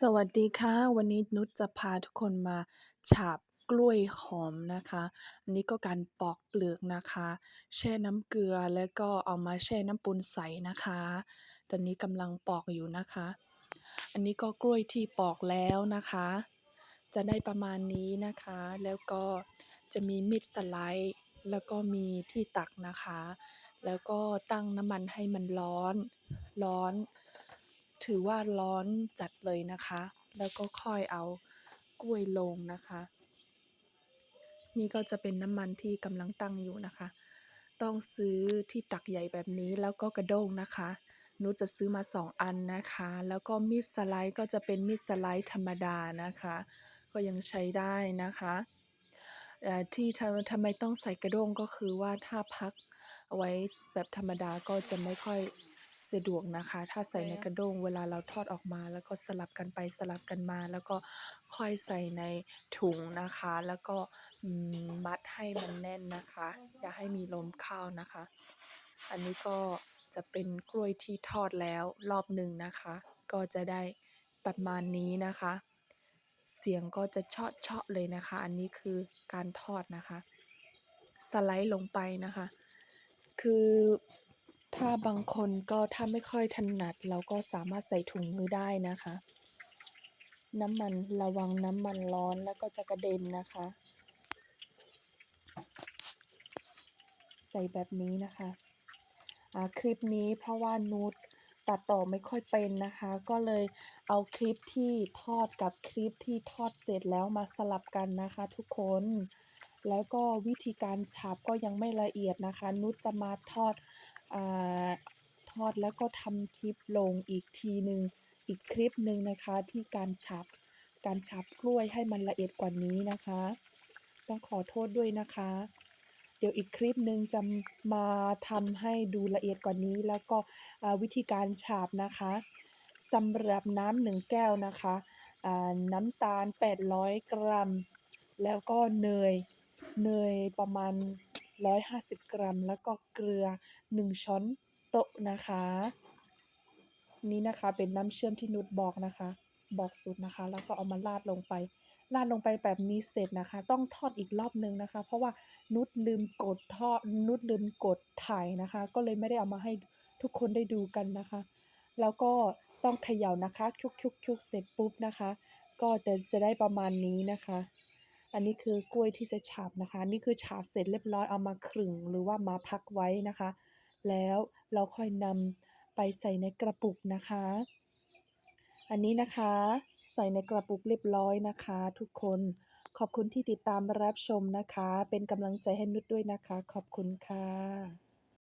สวัสดีค่ะ วันนี้นุชจะพาทุกคนมาฉาบกล้วยหอมนะคะ อันนี้ก็การปอกเปลือกนะคะ แช่น้ำเกลือแล้วก็เอามาแช่น้ำปูนใสนะคะ ตอนนี้กำลังปอกอยู่นะคะ อันนี้ก็กล้วยที่ปอกแล้วนะคะ จะได้ประมาณนี้นะคะ แล้วก็จะมีมีดสไลด์แล้วก็มีที่ตักนะคะ แล้วก็ตั้งน้ำมันให้มันร้อนร้อน ถือว่าร้อนจัดเลยนะคะ แล้วก็ค่อยเอากล้วยลงนะคะ นี่ก็จะเป็นน้ำมันที่กำลังตั้งอยู่นะคะ ต้องซื้อที่ตักใหญ่แบบนี้แล้วก็กระด้งนะคะนุชจะซื้อมา 2 อันนะคะ แล้วก็มีดสไลด์ก็จะเป็นมีดสไลด์ธรรมดานะคะ ก็ยังใช้ได้นะคะเอ่ที่ทำทำไมต้องใส่กระด้งก็คือว่าถ้าพักไว้แบบธรรมดาก็จะไม่ค่อย สะดวกนะคะ ถ้าใส่ในกระด้งเวลาเราทอดออกมา แล้วก็สลับกันไปสลับกันมา แล้วก็ค่อยใส่ในถุงนะคะ แล้วก็อืมมัดให้มันแน่นนะคะ อย่าให้มีลมเข้านะคะ อันนี้ก็จะเป็นกล้วยที่ทอดแล้วรอบหนึ่งนะคะ ก็จะได้ประมาณนี้นะคะ เสียงก็จะเชาะเชาะเลยนะคะ อันนี้คือการทอดนะคะ สไลด์ลงไปนะคะ คือ ถ้าบางคนก็ถ้าไม่ค่อยถนัด เราก็สามารถใส่ถุงมือได้นะคะ น้ำมันระวังน้ำมันร้อนแล้วก็จะกระเด็นนะคะ ใส่แบบนี้นะคะคลิปนี้เพราะว่านูดตัดต่อไม่ค่อยเป็นนะคะ ก็เลยเอาคลิปที่ทอดกับคลิปที่ทอดเสร็จแล้วมาสลับกันนะคะทุกคน แล้วก็วิธีการฉาบก็ยังไม่ละเอียดนะคะ นุชจะมาทอด ทอดแล้วก็ทำคลิปลงอีกทีหนึ่งอีกคลิปหนึ่งนะคะที่การฉาบการฉาบกล้วยให้มันละเอียดกว่านี้นะคะ ต้องขอโทษด้วยนะคะ เดี๋ยวอีกคลิปหนึ่งจะมาทำให้ดูละเอียดกว่านี้ แล้วก็วิธีการฉาบนะคะสำหรับน้ำหนึ่งแก้วนะคะน้ำตาล 800 กรัม แล้วก็เนย เนยประมาณ 150 กรัม แล้วก็เกลือ 1 ช้อนโต๊ะนะคะ นี่นะคะเป็นน้ำเชื่อมที่นุชบอกนะคะ บอกสูตรนะคะ แล้วก็เอามาราดลงไปราดลงไปแบบนี้เสร็จนะคะ ต้องทอดอีกรอบนึงนะคะ เพราะว่านุชลืมกดทอดนุชลืมกดถ่ายนะคะ ก็เลยไม่ได้เอามาให้ทุกคนได้ดูกันนะคะ แล้วก็ต้องเขย่านะคะ ชุกชุกชุกเสร็จปุ๊บนะคะ ก็จะจะได้ประมาณนี้นะคะ อันนี้คือกล้วยที่จะฉาบนะคะ นี่คือฉาบเสร็จเรียบร้อยเอามาขึงหรือว่ามาพักไว้นะคะ แล้วเราค่อยนำไปใส่ในกระปุกนะคะ อันนี้นะคะใส่ในกระปุกเรียบร้อยนะคะ ทุกคนขอบคุณที่ติดตามรับชมนะคะ เป็นกำลังใจให้นุชด้วยนะคะ ขอบคุณค่ะ